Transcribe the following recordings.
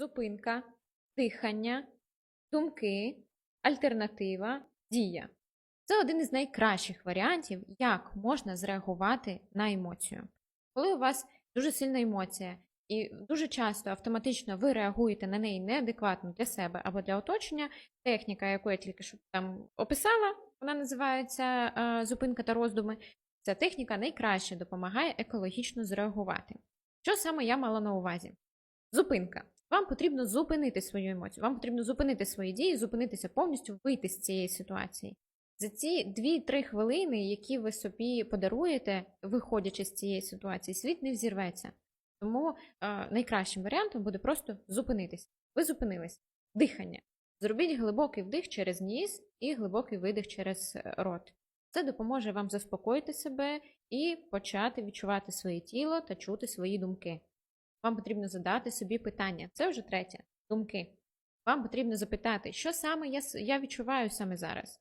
зупинка, дихання, думки, альтернатива, дія. Це один із найкращих варіантів, як можна зреагувати на емоцію. Коли у вас дуже сильна емоція, і дуже часто автоматично ви реагуєте на неї неадекватно для себе або для оточення, техніка, яку я тільки що там описала, вона називається е, зупинка та роздуми. Ця техніка найкраще допомагає екологічно зреагувати. Що саме я мала на увазі? Зупинка. Вам потрібно зупинити свою емоцію, вам потрібно зупинити свої дії, зупинитися повністю, вийти з цієї ситуації. За ці 2-3 хвилини, які ви собі подаруєте, виходячи з цієї ситуації, світ не взірветься. Тому е, найкращим варіантом буде просто зупинитись. Ви зупинились. Дихання. Зробіть глибокий вдих через ніс і глибокий видих через е, рот. Це допоможе вам заспокоїти себе і почати відчувати своє тіло та чути свої думки. Вам потрібно задати собі питання. Це вже третє думки. Вам потрібно запитати, що саме я, я відчуваю саме зараз.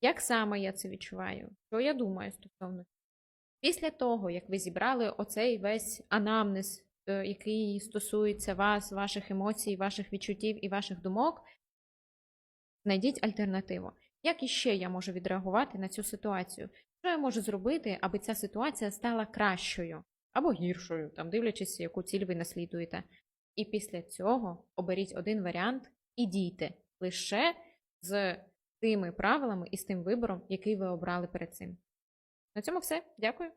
Як саме я це відчуваю? Що я думаю стосовно? Після того, як ви зібрали оцей весь анамнез, е, який стосується вас, ваших емоцій, ваших відчуттів і ваших думок, знайдіть альтернативу. Як іще я можу відреагувати на цю ситуацію? Що я можу зробити, аби ця ситуація стала кращою або гіршою, там дивлячись, яку ціль ви наслідуєте. І після цього оберіть один варіант і дійте лише з тими правилами і з тим вибором, який ви обрали перед цим. На цьому все. Дякую.